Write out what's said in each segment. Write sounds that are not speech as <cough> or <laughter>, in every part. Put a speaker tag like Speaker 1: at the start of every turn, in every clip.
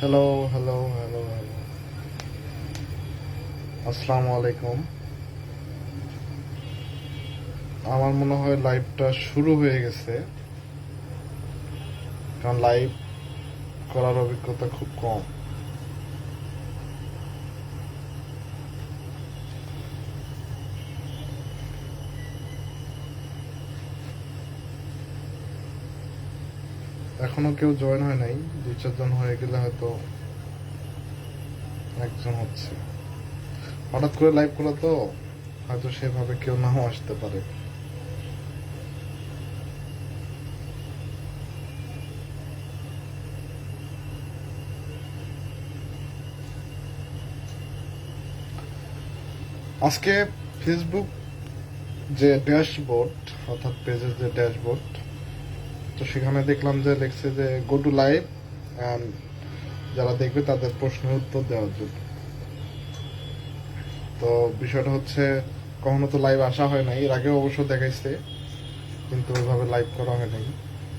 Speaker 1: Hello hello hello hello আসসালামু আলাইকুম আমার মনে হয় লাইভটা শুরু হয়ে গেছে। কারণ লাইভ করার অভিজ্ঞতা খুব কম। এখনও কেউ জয়েন হয় নাই, দুই চারজন হয়ে গেলে হয়তো একজন হচ্ছে। হঠাৎ করে লাইভ করা তো হয়তো সেভাবে কেউ নাও আসতে পারে। আজকে ফেসবুক যে ড্যাশবোর্ড অর্থাৎ পেজের যে ড্যাশবোর্ড তো সেখানে দেখলাম যে দেখছে যে গো টু লাইভ যারা দেখবে তাদের প্রশ্নের উত্তর দেওয়ার জন্য। তো বিষয়টা হচ্ছে, কখনো তো লাইভ আসা হয় নাই। এর আগে অবশ্য দেখাইছে, কিন্তু ওইভাবে লাইভ করা হয় নাই।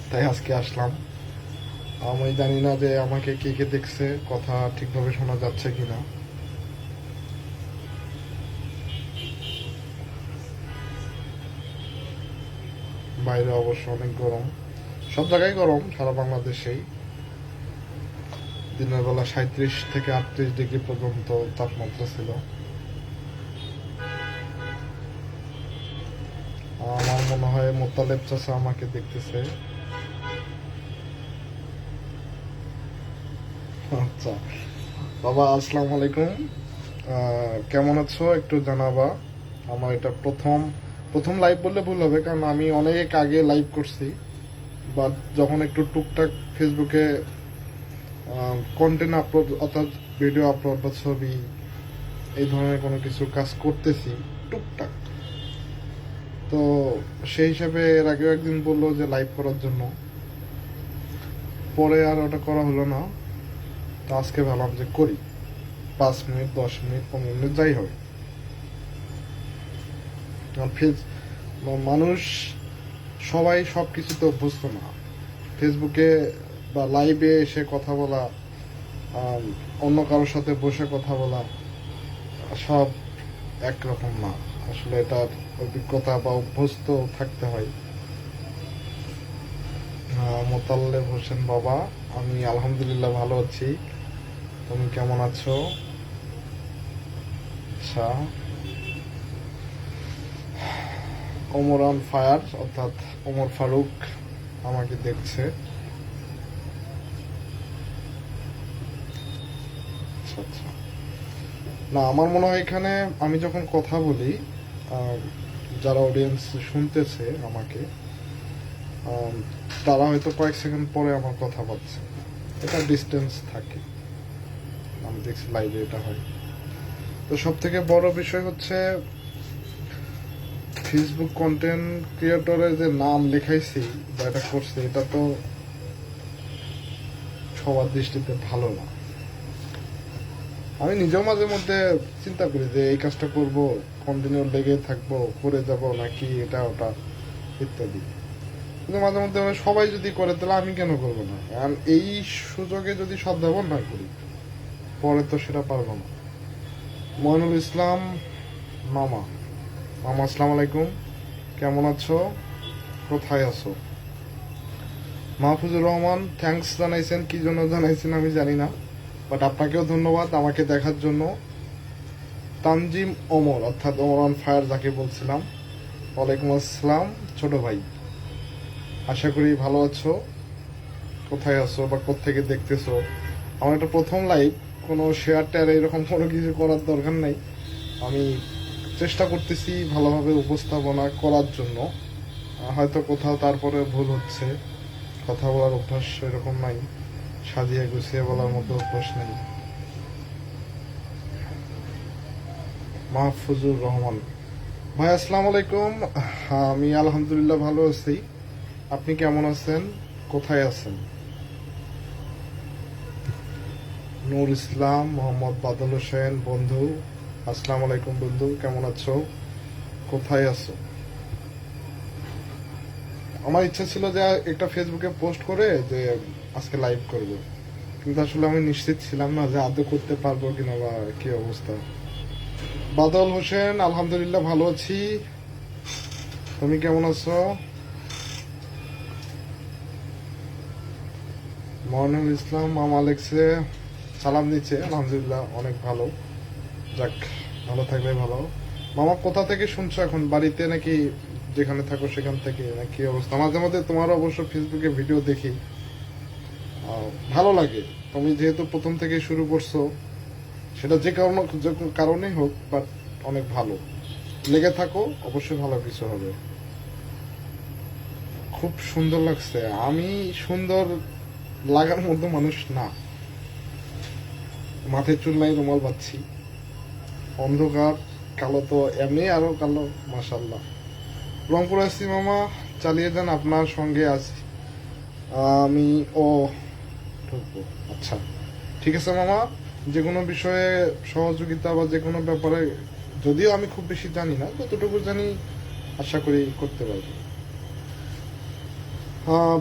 Speaker 1: তাই আজকে আসলাম। আমি জানি না যে আমাকে কে কে দেখছে, কথা ঠিকভাবে শোনা যাচ্ছে কিনা। বাইরে অবশ্য অনেক গরম। সব জায়গায় গরম, সারা বাংলাদেশেই। দিনের বেলা সাঁত্রিশ থেকে আটত্রিশ ডিগ্রি পর্যন্ত তাপমাত্রা ছিল। আমার মনে হয় মোতালেব চাষা আমাকে দেখতেছে। আচ্ছা বাবা, আসসালামু আলাইকুম। কেমন আছো? একটু জানাবা। আমার এটা প্রথম প্রথম লাইভ বললে ভুল হবে, কারণ আমি অনেক আগে লাইভ করছি। বাট যখন একটু টুকটাক ফেসবুকে কন্টেন্ট আপলোড অর্থাৎ ভিডিও আপলোড বা ছবি, এই ধরনের কোনো কিছু কাজ করতেছি, টুকটাক। তো সেই হিসাবে এর আগেও একদিন বলল যে লাইভ করার জন্য। পরে আর ওটা করা হলো না। তো আজকে ভাবলাম যে করি। পাঁচ মিনিট, দশ মিনিট, পনেরো মিনিট, যাই হবে মানুষ সবাই সব কিছুতে অভ্যস্ত না। ফেসবুকে বা লাইভে এসে কথা বলা অন্য কারোর সাথে বসে কথা বলা সব একরকম না। আসলে এটার অভিজ্ঞতা বা অভ্যস্ত থাকতে হয়। আহ, মোতাল্লেব হোসেন বাবা আমি আলহামদুলিল্লাহ ভালো আছি। তুমি কেমন আছো? আচ্ছা। ওমর অন ফায়ার, অর্থাৎ ওমর ফারুক আমাকে দেখছে। আচ্ছা আচ্ছা। না, আমার মনে হয় এখানে আমি যখন কথা বলি যারা অডিয়েন্স শুনতেছে আমাকে তারা হয়তো কয়েক সেকেন্ড পরে আমার কথা পাচ্ছে এটা ডিস্টেন্স থাকে। আমি দেখছি লাইভে এটা হয়। তো সব থেকে বড় বিষয় হচ্ছে ফেসবুক কন্টেন্ট ক্রিয়েটরে যে নাম লেখাইছি বা এটা করছি, এটা তো সবার দৃষ্টিতে ভালো না। আমি নিজেও মাঝে মধ্যে চিন্তা করি যে এই কাজটা করব কন্টিনিউ লেগে থাকব, করে যাব নাকি এটা, ওটা ইত্যাদি। কিন্তু মাঝে মধ্যে সবাই যদি করে, তাহলে আমি কেন করব না? আর এই সুযোগে যদি সদ্ভাবন না করি, পরে তো সেটা পারব না। মইনুল ইসলাম মামা। মামা, আসসালামু আলাইকুম। কেমন আছো? কোথায় আছো? মাহফুজুর রহমান থ্যাঙ্কস জানাইছেন, কি জন্য জানাইছেন আমি জানি না বাট আপনাকেও ধন্যবাদ আমাকে দেখার জন্য। তানজিম ওমর, অর্থাৎ ওমর অন ফায়ার যাকে বলছিলাম। ওয়ালাইকুম আসসালাম, ছোট ভাই। আশা করি ভালো আছো। কোথায় আছো বা কোথেকে দেখতেছো? আমার একটা প্রথম লাইভ কোনো শেয়ার টেয়ার এরকম কোনো কিছু করার দরকার নাই। আমি চেষ্টা করতেছি ভালোভাবে উপস্থাপনা করার জন্য। হয়তো কোথাও তারপরে ভুল হচ্ছে, কথা বলার অভ্যাস এরকম নাই, সাজিয়ে গুছিয়ে বলার মতো অভ্যাস নেই। মাহফুজুর রহমান। ভাই, আসসালামু আলাইকুম। আমি আলহামদুলিল্লাহ ভালো আছি। আপনি কেমন আছেন? কোথায় আছেন? নূর ইসলাম, মোহাম্মদ বাদল হোসেন, বন্ধু। আসসালামু আলাইকুম বন্ধু, কেমন আছো? কোথায় আছো? আমার ইচ্ছা ছিল যে একটা ফেসবুকে পোস্ট করে যে আজকে লাইভ করব। কিন্তু আসলে আমি নিশ্চিত ছিলাম না যে আদৌ করতে পারব কিনা বা কি অবস্থা। বাদল হোসেন, আলহামদুলিল্লাহ ভালো আছি। তুমি কেমন আছো? মহানুল ইসলাম, মামা আলেক্সে, সালাম দিচ্ছে। আলহামদুলিল্লাহ অনেক ভালো। যাক, ভালো থাকলে ভালো। মামা, কোথা থেকে শুনছো এখন? বাড়িতে নাকি যেখানে থাকো সেখান থেকে? নাকি অবস্থা? মাঝে মাঝে তোমার অবশ্য ফেসবুকে ভিডিও দেখি। ভালো লাগে। তুমি যেহেতু প্রথম থেকে শুরু করছ, সেটা যে কারণ যে কারণেই হোক বাট অনেক ভালো। লেগে থাকো, অবশ্যই ভালো কিছু হবে। খুব সুন্দর লাগছে। আমি সুন্দর লাগার মতো মানুষ না। মাথায় চুল নাই, রুমাল পাচ্ছি অন্ধকার, কালো তো এমনি আরও কালো মাসাল্লাহ রংপুর আসছি মামা, চালিয়ে যান, আপনার সঙ্গে আছি। আমি ও ঢুকবো আচ্ছা। ঠিক আছে মামা, যে কোনো বিষয়ে সহযোগিতা বা যে কোনো ব্যাপারে যদিও আমি খুব বেশি জানি না, যতটুকু জানি আশা করি করতে পারব।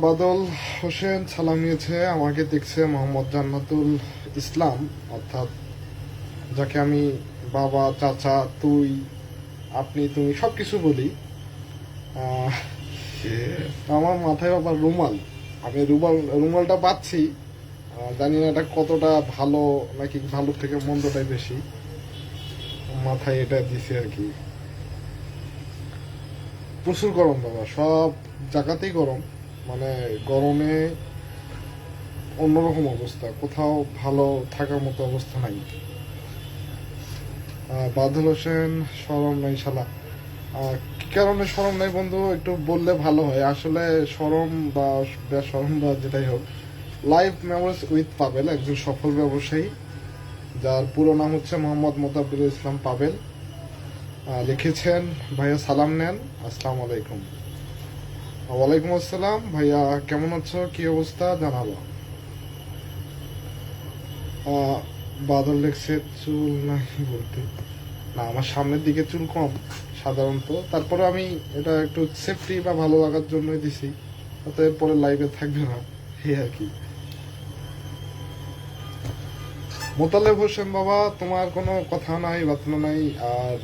Speaker 1: বাদল হোসেন সালাম নিয়েছে, আমাকে দেখছে মোহাম্মদ জান্নাতুল ইসলাম, অর্থাৎ যাকে আমি বাবা চাচা তুই আপনি তুমি সব কিছু বলি আমার মাথায় আবার রুমাল। আমি রুমাল রুমালটা পাচ্ছি। জানি না এটা কতটা ভালো নাকি ভালো থেকে মন্দটাই বেশি। মাথায় এটা দিছি আর কি। প্রচুর গরম বাবা সব জায়গাতেই গরম। মানে গরমে অন্যরকম অবস্থা কোথাও ভালো থাকার মতো অবস্থা নাই। বাদল হোসেন সরম নাই শালা। কি কারণে সরম নাই বন্ধু? একটু বললে ভালো হয়। আসলে সরম বা বেসরম বা যেটাই হোক লাইফ মেমোরিজ উইথ পাবেল, একজন সফল ব্যবসায়ী, যার পুরো নাম হচ্ছে মোহাম্মদ মোতাবির ইসলাম পাবেল। লিখেছেন ভাইয়া সালাম নেন। আসসালামু আলাইকুম। ওয়ালাইকুম আসসালাম। ভাইয়া, কেমন আছো? কি অবস্থা? জানাব। বাদল লেখছে চুল নাই বলতে? না, আমার সামনের দিকে চুল কম, সাধারণত। তারপরে আমি এটা একটু সেফটি বা ভালো লাগার জন্যই দিছি অতএব পরে লাইভে থাকবে না, এই আর কি। মোতালেব হোসেন বাবা, তোমার কোনো কথা নাই বার্তা নাই, আর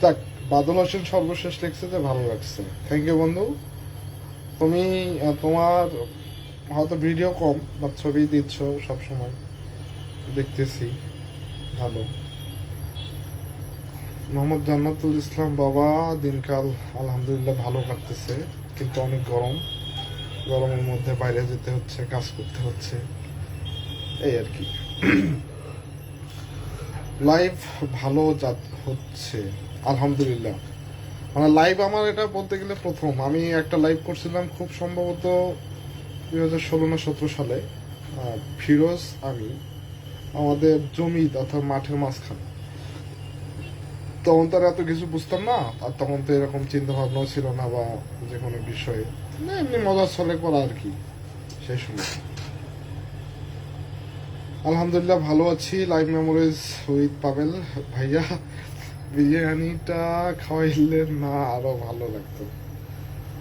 Speaker 1: যাক, বাদল হোসেন সর্বশেষ লিখছে যে ভালো লাগছে। থ্যাংক ইউ বন্ধু। তুমি তোমার হয়তো ভিডিও কম, বা ছবি দিচ্ছ সব সময় দেখতেছি, ভালো। মোহাম্মদ জান্নাতুল ইসলাম বাবা, দিনকাল আলহামদুলিল্লাহ ভালো কাটতেছে, কিন্তু অনেক গরম। গরমের মধ্যে বাইরে যেতে হচ্ছে, কাজ করতে হচ্ছে। এই আর কি। লাইভ ভালো হচ্ছে, আলহামদুলিল্লাহ। মানে লাইভ আমার এটা বলতে গেলে প্রথম। আমি একটা লাইভ করছিলাম খুব সম্ভবত দুই হাজার ষোলো না সতেরো সালে ফিরোজ আমি আমাদের জমি অর্থাৎ মাঠের মাঝখানে। তখন তো আর এত কিছু বুঝতাম না, আর তখন তো এরকম চিন্তা ভাবনাও ছিল না বা যে কোনো বিষয়ে। না, এমনি মজার ছলে করা আর কি, সেই সময়। আলহামদুলিল্লাহ ভালো আছি লাইভ মেমোরিজ উইথ পাবেল ভাইয়া। বিরিয়ানিটা খাওয়াইলে না আরও ভালো লাগতো।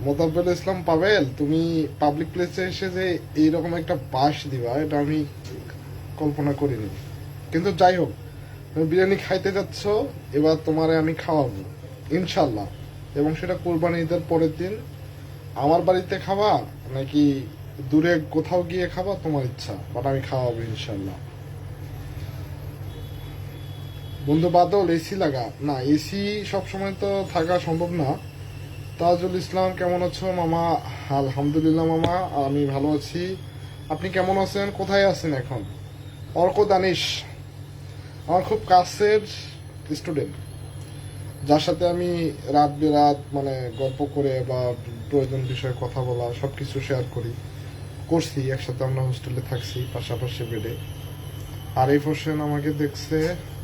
Speaker 1: মোতাবেল ইসলাম পাবেল তুমি পাবলিক প্লেসে এসে যে এইরকম একটা বাস দিবা, এটা আমি কল্পনা করিনি। কিন্তু যাই হোক, তুমি বিরিয়ানি খাইতে যাচ্ছ, এবার তোমারে আমি খাওয়াবো ইনশাল্লাহ এবং সেটা কোরবানি ঈদের পরের দিন। আমার বাড়িতে খাবা, নাকি দূরে কোথাও গিয়ে খাবা, তোমার ইচ্ছা বাট আমি খাওয়াবো ইনশাল্লাহ বন্ধু বাদল, এসি লাগা? না, এসি সবসময় তো থাকা সম্ভব না। তাজুল ইসলাম, কেমন আছো মামা? আলহামদুলিল্লাহ মামা, আমি ভালো আছি। আপনি কেমন আছেন? কোথায় আছেন এখন? অর্ক দানিশ, আমার খুব কাছের স্টুডেন্ট যার সাথে আমি রাত বেরাত মানে গল্প করে বা প্রয়োজন বিষয়ে কথা বলা সব কিছু শেয়ার করি। করছি, একসাথে আমরা হোস্টেলে থাকছি, পাশাপাশি বেডে আরিফ হোসেন আমাকে দেখছে,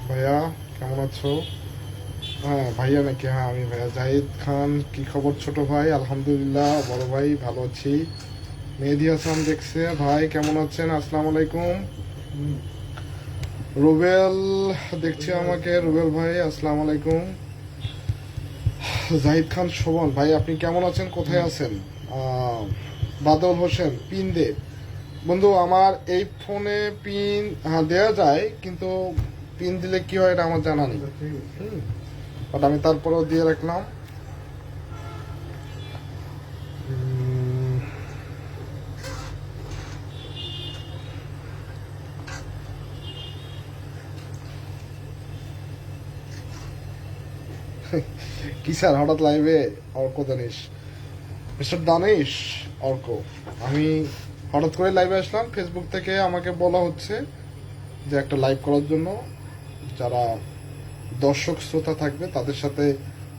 Speaker 1: ভাইয়া, কেমন আছো? হ্যাঁ ভাইয়া নাকি? হ্যাঁ আমি ভাইয়া। জাহিদ খান, কি খবর ছোট ভাই? আলহামদুলিল্লাহ, বড় ভাই, ভালো আছি। মেহেদি হাসান দেখছে, ভাই, কেমন আছেন? আসসালামু আলাইকুম। রুবেল দেখছি আমাকে। রুবেল ভাই আসসালাম আলাইকুম। জাহিদ খান শোভন ভাই আপনি কেমন আছেন? কোথায় আছেন? বাদল হোসেন পিন দে বন্ধু আমার এই ফোনে পিন হ্যাঁ দেওয়া যায় কিন্তু পিন দিলে কি হয় এটা আমার জানা নেই। বাট আমি তারপরেও দিয়ে রাখলাম। কি স্যার, হঠাৎ লাইভে অর্ক দানিশ? মিস্টার দানিশ, অর্ক, আমি হঠাৎ করে লাইভে আসলাম ফেসবুক থেকে আমাকে বলা হচ্ছে যে একটা লাইভ করার জন্য যারা দর্শক, শ্রোতা থাকবে, তাদের সাথে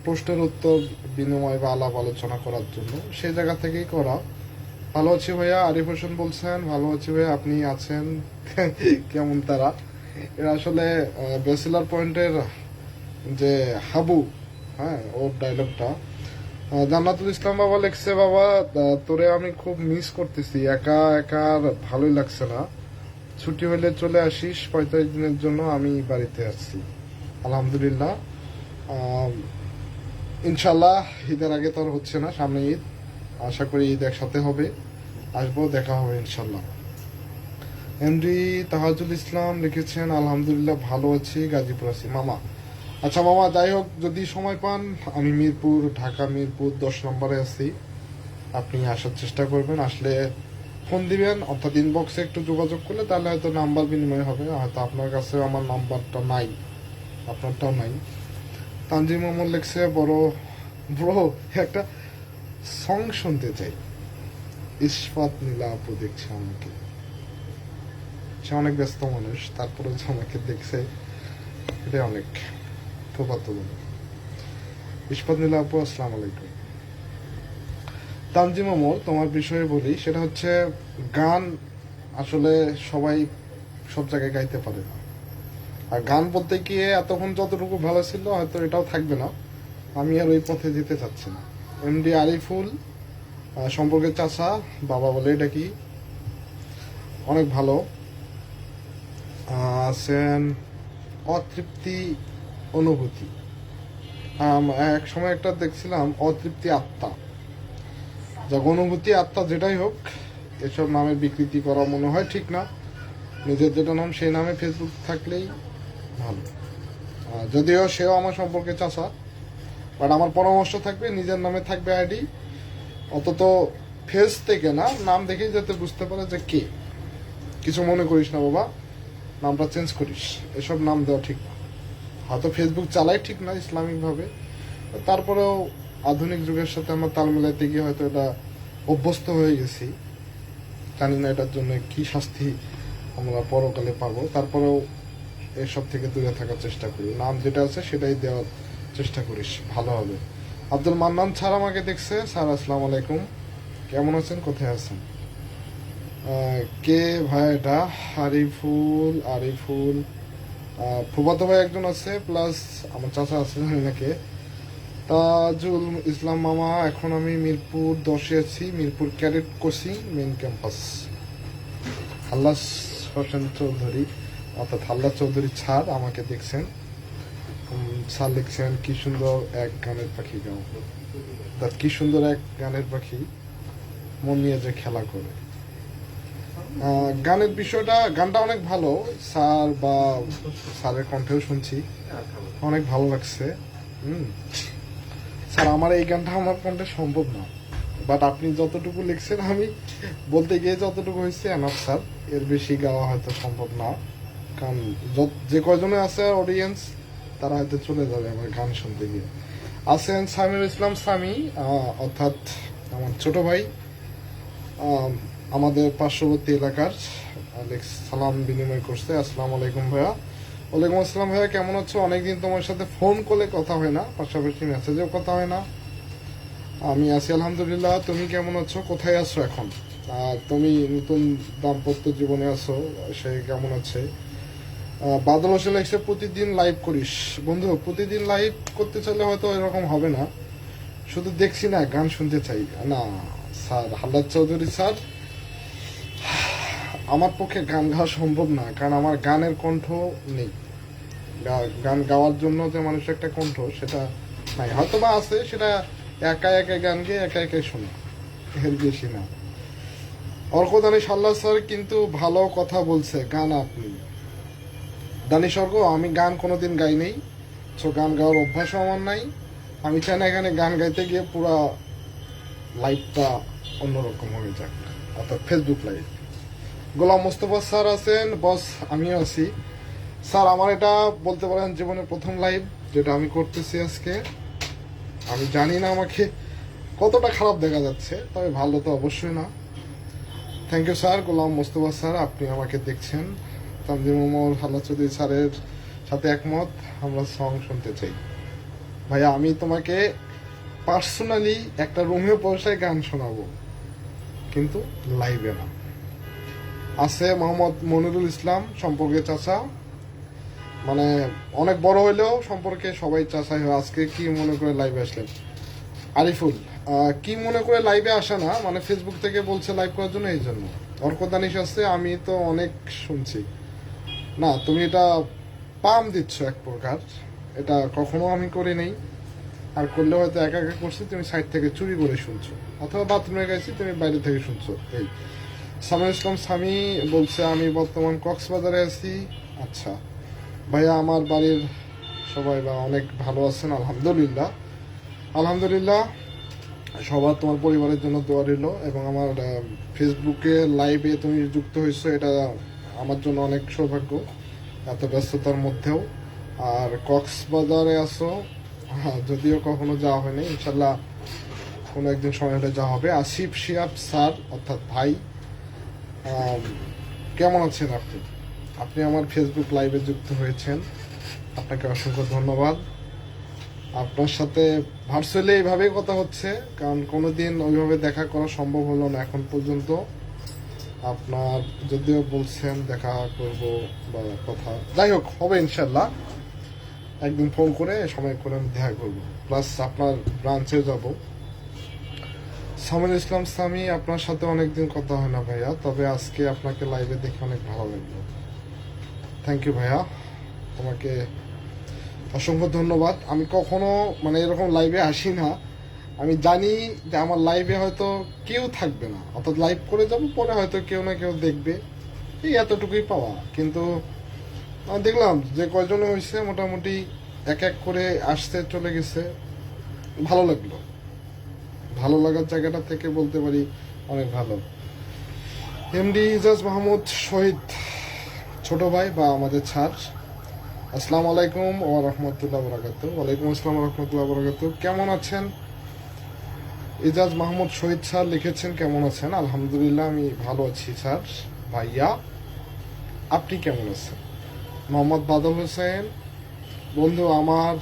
Speaker 1: প্রশ্নের উত্তর, বিনিময় বা আলাপ আলোচনা করার জন্য। সেই জায়গা থেকেই করা। ভালো আছি ভাইয়া, আরিফ হোসেন বলছেন, ভালো আছি ভাইয়া, আপনি আছেন? <laughs> কেমন তারা? এরা আসলে বেসিলার পয়েন্টের যে হাবু হ্যাঁ ওর ডায়লগটা জান্নাতুল ইসলাম বাবা লেখছে, বাবা তোরে আমি খুব মিস করতেছি। একা একা আর ভালোই লাগছে না। ছুটি হলে চলে আসিস, পঁয়তাল্লিশ দিনের জন্য আমি বাড়িতে আসছি। আলহামদুলিল্লাহ। ইনশাল্লাহ ঈদের আগে তো আর হচ্ছে না, সামনে ঈদ। আশা করি ঈদ একসাথে হবে। আসব, দেখা হবে ইনশাল্লাহ এমডি তাহাজুল ইসলাম লিখেছেন, আলহামদুলিল্লাহ, ভালো আছি, গাজীপুর আছি। মামা আচ্ছা মামা, যাই হোক, যদি সময় পান, আমি মিরপুর, ঢাকা, মিরপুর দশ নম্বরে আছি। আপনি আসার চেষ্টা করবেন। আসলে ফোন দিবেন, অর্থাৎ ইনবক্সে একটু যোগাযোগ করলে তাহলে হয়তো নাম্বার বিনিময় হবে। হয়তো আপনার কাছে আমার নাম্বারটা নাই, আপনারটাও নাই। তানজিম মোহাম্মদ লেখছে, বড় ব্রো একটা সং শুনতে চাই। ইস্পাত নীলা আপু দেখছে আমাকে। সে অনেক ব্যস্ত মানুষ তারপরে আমাকে দেখছে এটা অনেক। প্রপাত ইস্পাত আপু আসসালাম আলাইকুম। তানজিম অমর তোমার বিষয়ে বলি সেটা হচ্ছে গান আসলে সবাই সব জায়গায় গাইতে পারে না। আর গান বলতে গিয়ে এতক্ষণ যতটুকু ভালো ছিল হয়তো এটাও থাকবে না। আমি আর ওই পথে যেতে চাচ্ছি না। এমডি আরিফুল আহ, সম্পর্কে চাচা বাবা বলে এটা কি? অনেক ভালো। আছেন অতৃপ্তি অনুভূতি। এক সময় একটা দেখছিলাম অতৃপ্তি আত্মা। যা অনুভূতি আত্মা যেটাই হোক, এসব নামে বিকৃতি করা মনে হয় ঠিক না। নিজের যেটা নাম, সেই নামে ফেসবুক থাকলেই ভালো। যদিও সেও আমার সম্পর্কে চাষা বাট আমার পরামর্শ থাকবে, নিজের নামে থাকবে আইডি। অন্তত ফেস থেকে না, নাম দেখেই যাতে বুঝতে পারে যে কে। কিছু মনে করিস না, বাবা। নামটা চেঞ্জ করিস। এসব নাম দেওয়া ঠিক না। হয়তো ফেসবুক চালাই ঠিক না ইসলামিকভাবে। তারপরেও আধুনিক যুগের সাথে আমরা তাল মিলাইতে গিয়ে হয়তো এটা অভ্যস্ত হয়ে গেছি। জানি না এটার জন্য কি শাস্তি আমরা পরকালে পাবো। তারপরেও এসব থেকে দূরে থাকার চেষ্টা করি। নাম যেটা আছে সেটাই দেওয়ার চেষ্টা করিস ভালো হবে। আব্দুল মান্নান স্যার আমাকে দেখছে। স্যার, আসসালামু আলাইকুম। কেমন আছেন? কোথায় আছেন? কে ভাই এটা আরিফুল আরিফুল। ফুফাতো ভাই একজন আছে প্লাস আমার চাচা আছে জানি না কে তাজুল ইসলাম মামা, এখন আমি মিরপুর দশে আছি, Mirpur cadet coaching main campus Hallas Hossain Chowdhury, অর্থাৎ হাল্লাস চৌধুরী ছাড় আমাকে দেখছেন। স্যার লিখছেন, কি সুন্দর এক গানের পাখি গাও। অর্থাৎ কি সুন্দর এক গানের পাখি, মন নিয়ে যে খেলা করে। গানের বিষয়টা, গানটা অনেক ভালো। স্যার বা স্যারের কণ্ঠেও শুনছি। অনেক ভালো লাগছে। স্যার, আমার এই গানটা আমার কণ্ঠে সম্ভব না। বাট আপনি যতটুকু লিখছেন, আমি বলতে গিয়ে যতটুকু হয়েছে এনাফ স্যার। এর বেশি গাওয়া হয়তো সম্ভব না। কারণ যে কয়জনে আছে অডিয়েন্স তারা হয়তো চলে যাবে আমার গান শুনতে গিয়ে। আছেন সামির ইসলাম সামি অর্থাৎ আমার ছোট ভাই। আমাদের পার্শ্ববর্তী এলাকার সালাম বিনিময় করছে। আসসালামু আলাইকুম ভাইয়া। ওয়ালাইকুম আসসালাম ভাইয়া, কেমন আছো? অনেকদিন তোমার সাথে ফোন কলে কথা হয় না, পাশাপাশি মেসেজেও কথা হয় না। আমি আছি, আলহামদুলিল্লাহ। তুমি কেমন আছো? কোথায় আছো এখন? আর তুমি নতুন দাম্পত্য জীবনে আছো, সে কেমন আছে? বাদল হোসেন এসে প্রতিদিন লাইভ করিস। বন্ধু, প্রতিদিন লাইভ করতে চাইলে হয়তো এরকম হবে না। শুধু দেখছি না, গান শুনতে চাই। না, স্যার হাল্লাদ চৌধুরী স্যার আমার পক্ষে গান গাওয়া সম্ভব না, কারণ আমার গানের কণ্ঠ নেই। গান গাওয়ার জন্য যে মানুষের একটা কণ্ঠ, সেটা নাই। হয়তো বা আছে, সেটা একা একা গান গেয়ে একা একাই শোনা। এর বেশি না। অর্ক দানিশ আল্লাহ স্যার কিন্তু ভালো কথা বলছে, গান আপনি। দানিশ অর্ক আমি গান কোনোদিন গাই নেই, সো গান গাওয়ার অভ্যাসও আমার নাই। আমি চাই না এখানে গান গাইতে গিয়ে পুরা লাইফটা অন্যরকম হয়ে যাক, অর্থাৎ Facebook live Golam Mostafa sir আছেন, বস আমিও আছি। স্যার, আমার এটা বলতে পারেন জীবনের প্রথম লাইভ যেটা আমি করতেছি আজকে। আমি জানি না আমাকে কতটা খারাপ দেখা যাচ্ছে, তবে ভালো তো অবশ্যই না। Thank you sir, Golam Mostafa sir, আপনি আমাকে দেখছেন। তানজিম হাল্লা চৌধুরী স্যারের সাথে একমত, আমরা সং শুনতে চাই। ভাইয়া, আমি তোমাকে পার্সোনালি একটা রুমে বসে গান শোনাবো, কিন্তু লাইভে না। আছে মোহাম্মদ মনিরুল ইসলাম, সম্পর্কে চাচা। মানে অনেক বড় হইলেও সম্পর্কে সবাই চাচাই হয়। আজকে কি মনে করে লাইভে আসলেন? আরিফুল কি মনে করে লাইভে আসে না? মানে ফেসবুক থেকে বলছে লাইভ করার জন্য, এই জন্য। অর্ক দানিশ আসছে আমি তো অনেক শুনছি। না, তুমি এটা পাম দিচ্ছ এক প্রকার। এটা কখনো আমি করি নেই। আর করলে হয়তো একা একা করছি, তুমি সাইড থেকে চুরি করে শুনছো। অথবা বাথরুমে গেছি, তুমি বাইরে থেকে শুনছো। এই। সামির ইসলাম স্বামী বলছে আমি বর্তমান কক্সবাজারে আছি। আচ্ছা ভাইয়া আমার বাড়ির সবাই বা অনেক ভালো আছেন আলহামদুলিল্লাহ। আলহামদুলিল্লাহ সবার তোমার পরিবারের জন্য দোয়া রইল এবং আমার ফেসবুকে লাইভে তুমি যুক্ত হয়েছো এটা আমার জন্য অনেক সৌভাগ্য এত ব্যস্ততার মধ্যেও। আর কক্সবাজারে আসো হ্যাঁ, যদিও কখনো যাওয়া হয়নি ইনশাল্লাহ কোনো একদিন সময় হলে যাওয়া হবে। আসিফ শিয়াব স্যার অর্থাৎ ভাই কেমন আছেন আপনি? আপনি আমার ফেসবুক লাইভে যুক্ত হয়েছেন। আপনাকে অসংখ্য ধন্যবাদ। আপনার সাথে ভার্চুয়ালি এইভাবেই কথা হচ্ছে, কারণ কোনো দিন ওইভাবে দেখা করা সম্ভব হলো না এখন পর্যন্ত। আপনার যদিও বলছেন দেখা করব বা কথা, যাই হোক, হবে ইনশাল্লাহ একদিন ফোন করে, সময় করে আমি দেখা করব। প্লাস আপনার ব্রাঞ্চে যাব। সামিল ইসলাম সামি, আপনার সাথে অনেকদিন কথা হয় না ভাইয়া, তবে আজকে আপনাকে লাইভে দেখে অনেক ভালো লাগল। থ্যাংক ইউ ভাইয়া। তোমাকে অসংখ্য ধন্যবাদ। আমি কখনো মানে এরকম লাইভে আসি না। আমি জানি যে আমার লাইভে হয়তো কেউ থাকবে না। অর্থাৎ লাইভ করে যাব, পরে হয়তো কেউ না কেউ দেখবে। এই এতটুকুই পাওয়া। কিন্তু দেখলাম যে কয়জনে হয়েছে মোটামুটি এক এক করে আসতে চলে গেছে। ভালো লাগল। ভালো লাগার জায়গাটা থেকে বলতে পারি অনেক ভালো। এমডি ইজাজ মাহমুদ শহীদ, ছোট ভাই বা আমাদের ছাড়। আসসালামু আলাইকুম ও রহমতুল্লাহ বরাকাত ওয়ালাইকুম আসসালাম রহমতুল্লাহ বরাকাত কেমন আছেন? ইজাজ মাহমুদ শহীদ স্যার লিখেছেন, কেমন আছেন? আলহামদুলিল্লাহ, আমি ভালো আছি স্যার ভাইয়া, আপনি কেমন আছেন? মোহাম্মদ বাদল হোসেন, বন্ধু আমার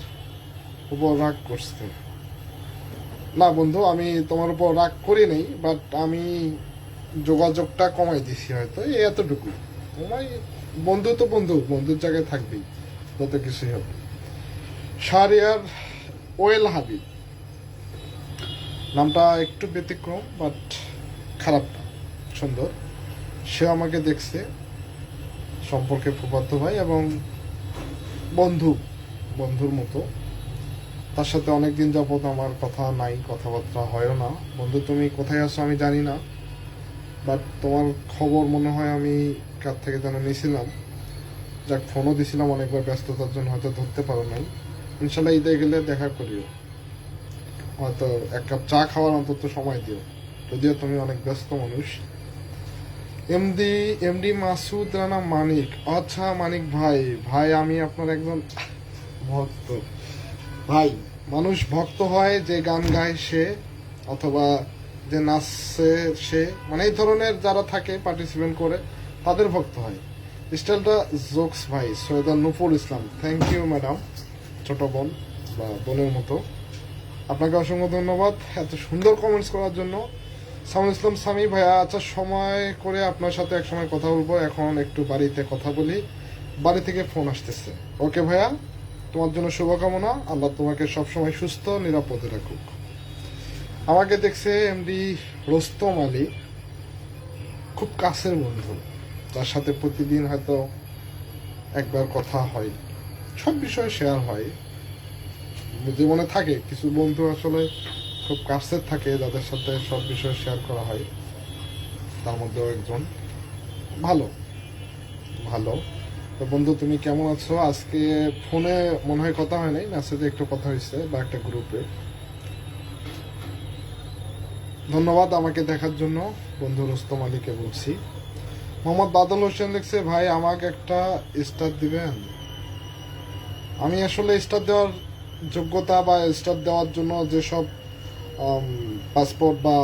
Speaker 1: উপর রাগ করছে না বন্ধু, আমি তোমার উপর রাগ করি নাই বাট আমি যোগাযোগটা কমাই দিছি হয়তো, এই এতটুকু তোমার বন্ধু তো বন্ধু, বন্ধুর জায়গায় থাকবেই, যত কিছুই হবে শাহরিয়ার ওয়েল হাবিব, নামটা একটু ব্যতিক্রম বাট খারাপ না, সুন্দর। সে আমাকে দেখছে, সম্পর্কে ফুফাতো ভাই এবং বন্ধু, বন্ধুর মতো। তার সাথে অনেকদিন যাবৎ আমার কথা নাই, কথাবার্তা হয়ও না। বন্ধু, তুমি কোথায় আছো আমি জানি না বাট তোমার খবর মনে হয় আমি কার থেকে যেন নিয়েছিলাম যাক ফোনও দিছিলাম অনেকবার, ব্যস্ততার জন্য হয়তো ধরতে পারো নাই। ইনশাল্লাহ ঈদে গেলে দেখা করিও। হয়তো এক কাপ চা খাওয়ার অন্তত সময় দিও। যদিও তুমি অনেক ব্যস্ত মানুষ। MD MD Masud Rana Manik. আচ্ছা মানিক ভাই ভাই, আমি আপনার একজন ভক্ত। ভাই, মানুষ ভক্ত হয় যে গান গায় সে, অথবা যে নাচছে সে মানে এই ধরনের যারা থাকে পার্টিসিপেন্ট করে, তাদের ভক্ত হয়। স্টাইলটা জোকস ভাই, Syeda Nupur Islam. Thank you madam ছোট বোন বা বোনের মতো। আপনাকে অসংখ্য ধন্যবাদ এত সুন্দর কমেন্টস করার জন্য। সামুল ইসলাম সামি ভাইয়া আচ্ছা সময় করে আপনার সাথে এক সময় কথা বলব। এখন একটু বাড়িতে কথা বলি। বাড়ি থেকে ফোন আসতেছে। ওকে ভাইয়া? তোমার জন্য শুভকামনা। আল্লাহ তোমাকে সবসময় সুস্থ, নিরাপদে রাখুক। আমাকে দেখছে এমডি রোস্তম আলী, খুব কাছের বন্ধু। তার সাথে প্রতিদিন হয়তো একবার কথা হয়, সব বিষয়ে শেয়ার হয়। জীবনে থাকে, কিছু বন্ধু আসলে খুব কাছের থাকে, যাদের সাথে সব বিষয় শেয়ার করা হয়। তার মধ্যেও একজন ভালো ভালো। তো বন্ধু, তুমি কেমন আছো? আজকে ফোনে মনে হয় কথা হয় নাই, মেসেজে একটু কথা হয়েছে বা একটা গ্রুপে। ধন্যবাদ আমাকে দেখার জন্য, বন্ধু রুস্তম আলীকে বলছি। মোহাম্মদ বাদল হোসেন লিখছে, ভাই, আমাকে একটা স্টার দিবেন? আমি আসলে স্টার দেওয়ার যোগ্যতা বা স্টার দেওয়ার জন্য যেসব পাসপোর্ট বা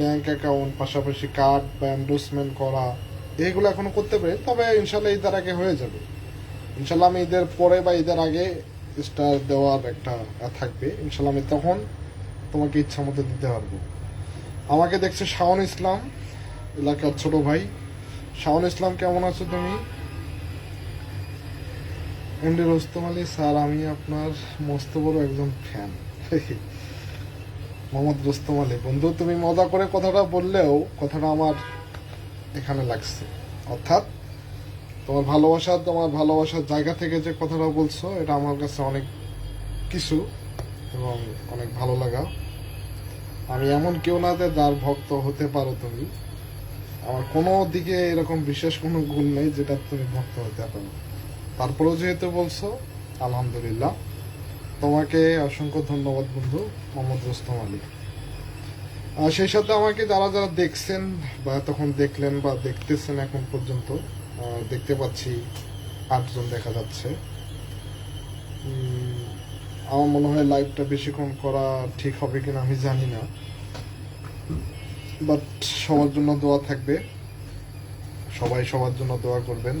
Speaker 1: ব্যাংক অ্যাকাউন্ট পাশাপাশি কার্ড বা এন্ডোসমেন্ট করা এইগুলো এখনও করতে পারি, তবে ইনশাল্লাহ ঈদের আগে হয়ে যাবে। ইনশাল্লাহ আমি ঈদের পরে বা ঈদের আগে স্টার দেওয়ার একটা থাকবে। ইনশাল্লাহ আমি তখন তোমাকে ইচ্ছা মতো দিতে পারব। আমাকে দেখছে শাওন ইসলাম, এলাকার ছোট ভাই। শাওন ইসলাম, কেমন আছো তুমি? এমডি রোস্তম আলী, স্যার, আমি আপনার মস্ত বড় একজন ফ্যান মোহাম্মদ রোস্তম আলী, বন্ধু, তুমি মজা করে কথাটা বললেও কথাটা আমার এখানে লাগছে। অর্থাৎ তোমার ভালোবাসা, তোমার ভালোবাসার জায়গা থেকে যে কথাটা বলছো, এটা আমার কাছে অনেক কিছু এবং অনেক ভালো লাগা। আমি এমন কেউ না যে যার ভক্ত হতে পারো তুমি। আমার কোনো দিকে এরকম বিশেষ কোনো গুণ নেই যেটা তুমি ভক্ত হতে পারো। তারপরেও যেহেতু বলছো, আলহামদুলিল্লাহ। তোমাকে অসংখ্য ধন্যবাদ বন্ধু, মোহাম্মদ রোস্তম আলী। সেই সাথে আমাকে যারা যারা দেখছেন বা তখন দেখলেন বা দেখতেছেন এখন পর্যন্ত দেখতে পাচ্ছি আটজন দেখা যাচ্ছে। আমার মনে হয় লাইভটা বেশিক্ষণ করা ঠিক হবে কিনা আমি জানি না। বাট সবার জন্য দোয়া থাকবে। সবাই সবার জন্য দোয়া করবেন।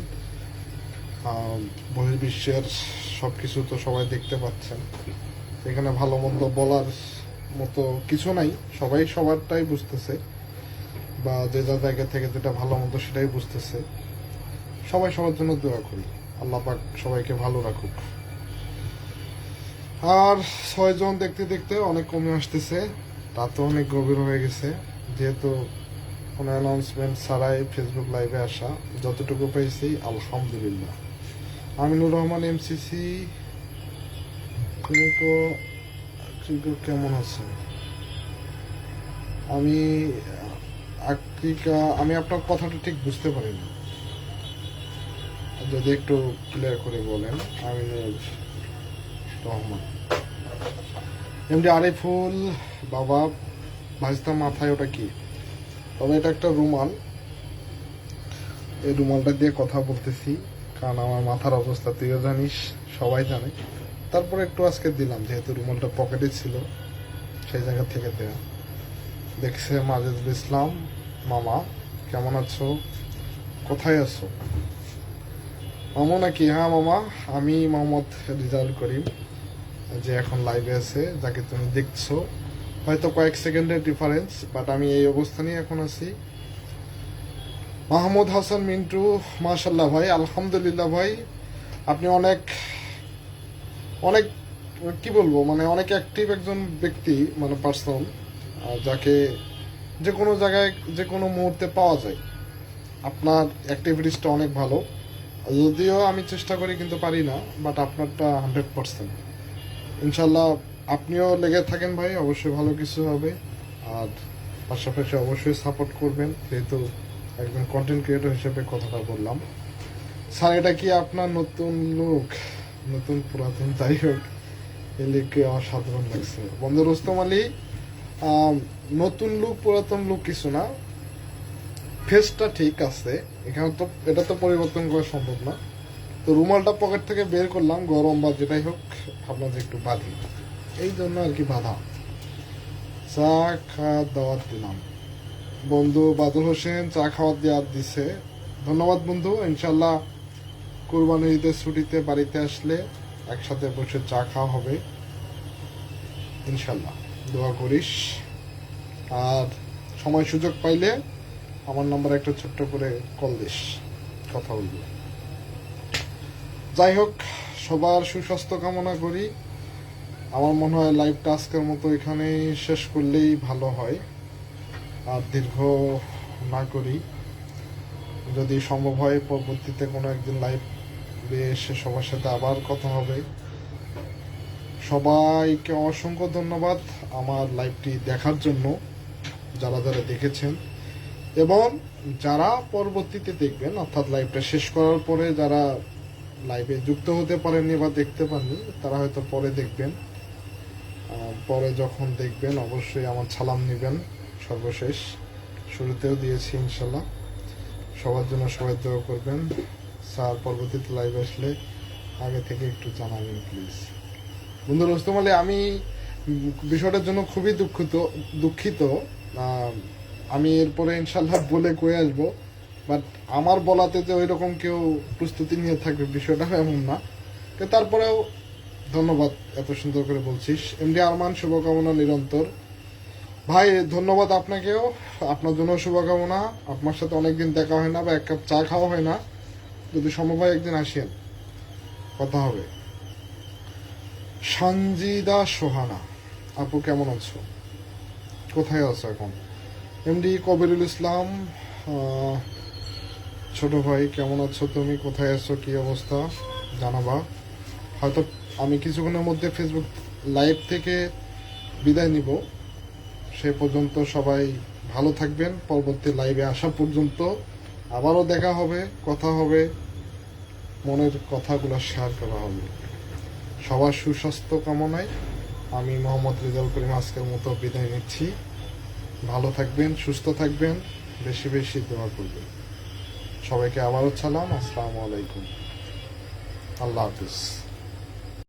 Speaker 1: বহির্বিশ্বের সব কিছু তো সবাই দেখতে পাচ্ছেন। এখানে ভালো মন্দ বলার মতো কিছু নাই। সবাই সবারটাই বুঝতেছে বা যে যার জায়গা থেকে যেটা ভালো মতো সেটাই বুঝতেছে। সবাই সবার জন্য দোয়া করি। আল্লাহ পাক সবাইকে ভালো রাখুক। আর ছয়জন দেখতে দেখতে অনেক কমে আসতেছে। তা তো অনেক গভীর হয়ে গেছে। যেহেতু কোনো অ্যানাউন্সমেন্ট ছাড়াই ফেসবুক লাইভে আসা, যতটুকু পেয়েছি, আলহামদুলিল্লাহ। আমিনুর রহমান এমসিসি তুমি তো তুমি কেমন আছেন? আমি আক্রিকা আমি আপনার কথাটা ঠিক বুঝতে পারিনি। যদি একটু ক্লিয়ার করে বলেন আমিনুর রহমান এমনি আরিফুল, বাবা ভাজতাম মাথায় ওটা কি? তবে এটা একটা রুমাল। এই রুমালটা দিয়ে কথা বলতেছি, কারণ আমার মাথার অবস্থা তুইও জানিস, সবাই জানে। তারপরে একটু আজকে দিলাম, যেহেতু রুমালটা পকেটে ছিল, সেই জায়গা থেকে দেয়া। দেখছে মাজেদুল ইসলাম, মামা, কেমন আছো? কোথায় আছো? মামা নাকি? হ্যাঁ মামা, আমি মোহাম্মদ রিজাল্ট করিম, যে এখন লাইভে আছে, যাকে তুমি দেখছ। হয়তো কয়েক সেকেন্ডের ডিফারেন্স বাট আমি এই অবস্থানেই এখন আছি। মাহমুদ হাসান মিন্টু মাশাল্লাহ ভাই, আলহামদুলিল্লাহ ভাই, আপনি অনেক অনেক, কি বলব মানে অনেক অ্যাক্টিভ একজন ব্যক্তি মানে পার্সন যাকে যে কোনো জায়গায়, যে কোনো মুহূর্তে পাওয়া যায়। আপনার অ্যাক্টিভিটিসটা অনেক ভালো। যদিও আমি চেষ্টা করি, কিন্তু পারি না বাট আপনারটা হান্ড্রেড পার্সেন্ট ইনশাল্লাহ আপনিও লেগে থাকেন ভাই, অবশ্যই ভালো কিছু হবে। আর পাশাপাশি অবশ্যই সাপোর্ট করবেন, যেহেতু একজন কন্টেন্ট ক্রিয়েটর হিসেবে কথাটা বললাম। স্যার, এটা কি আপনার নতুন লুক নতুন পুরাতন যাই হোক এই লিখে আমার সাধারণ লাগছে। বন্ধু রোস্তম আলী নতুন লুক পুরাতন লুক কিছু না। ফেসটা ঠিক আছে। এখানে তো, এটা তো পরিবর্তন করা সম্ভব না। তো রুমালটা পকেট থেকে বের করলাম, গরম বা যেটাই হোক যে একটু বাঁধি। এই জন্য আর কি বাধা। চা খাওয়া দাওয়াত দিলাম। বন্ধু বাদল হোসেন চা খাওয়ার দেওয়ার দিছে। ধন্যবাদ বন্ধু ইনশাল্লাহ কোরবানি ঈদের ছুটিতে বাড়িতে আসলে একসাথে বসে চা খাওয়া হবে। ইনশাল্লাহ দোয়া করিস। আর সময় সুযোগ পাইলে আমার নাম্বার একটা ছোট্ট করে কল দিস, কথা বলব। যাই হোক, সবার সুস্বাস্থ্য কামনা করি। আমার মনে হয় লাইভটা আজকের মতো এখানেই শেষ করলেই ভালো হয়। আর দীর্ঘ না করি। যদি সম্ভব হয়, পরবর্তীতে কোনো একদিন লাইভ এসে সবার সাথে আবার কথা হবে। সবাইকে অসংখ্য ধন্যবাদ আমার লাইভটি দেখার জন্য, যারা যারা দেখেছেন। এবং যারা পরবর্তীতে দেখবেন, অর্থাৎ লাইভটা শেষ করার পরে যারা লাইভে যুক্ত হতে পারেননি বা দেখতে পাননি, তারা হয়তো পরে দেখবেন। পরে যখন দেখবেন, অবশ্যই আমার সালাম নেবেন সর্বশেষ। শুরুতেও দিয়েছি, ইনশাল্লাহ। সবার জন্য সবাই দোয়া করবেন। স্যার, পরবর্তীতে লাইভ আসলে আগে থেকে একটু জানাবেন প্লিজ বন্ধু রোস্তম আমি বিষয়টার জন্য খুবই দুঃখিত দুঃখিত। আমি এরপরে ইনশাল্লাহ বলে কয়ে আসব। বাট আমার বলাতে যে ওই রকম কেউ প্রস্তুতি নিয়ে থাকবে বিষয়টা এমন না। তো তারপরেও ধন্যবাদ এত সুন্দর করে বলছিস। এমডি আরমান, শুভকামনা নিরন্তর। ভাই, ধন্যবাদ আপনাকেও। আপনার জন্য শুভকামনা। আপনার সাথে অনেকদিন দেখা হয় না বা এক কাপ চা খাওয়া হয় না। যদি সম্ভব হয় একদিন আসেন। কথা হবে। সঞ্জিদা সোহানা, আপু কেমন আছো? কোথায় আছো এখন? এমডি কবিরুল ইসলাম ছোট ভাই, কেমন আছো তুমি? কোথায় আছো? কি অবস্থা? জানাবা। হয়তো আমি কিছুক্ষণের মধ্যে ফেসবুক লাইভ থেকে বিদায় নিব। সে পর্যন্ত সবাই ভালো থাকবেন। পরবর্তী লাইভে আসা পর্যন্ত আবারও দেখা হবে, কথা হবে, মনের কথাগুলো শেয়ার করা হবে। সবার সুস্বাস্থ্য কামনায় আমি মোহাম্মদ রেজাল করিম আজকের মতো বিদায় নিচ্ছি। ভালো থাকবেন, সুস্থ থাকবেন, বেশি বেশি দোয়া করবেন। সবাইকে আবারও সালাম, আসসালামু আলাইকুম। আল্লাহ হাফিজ।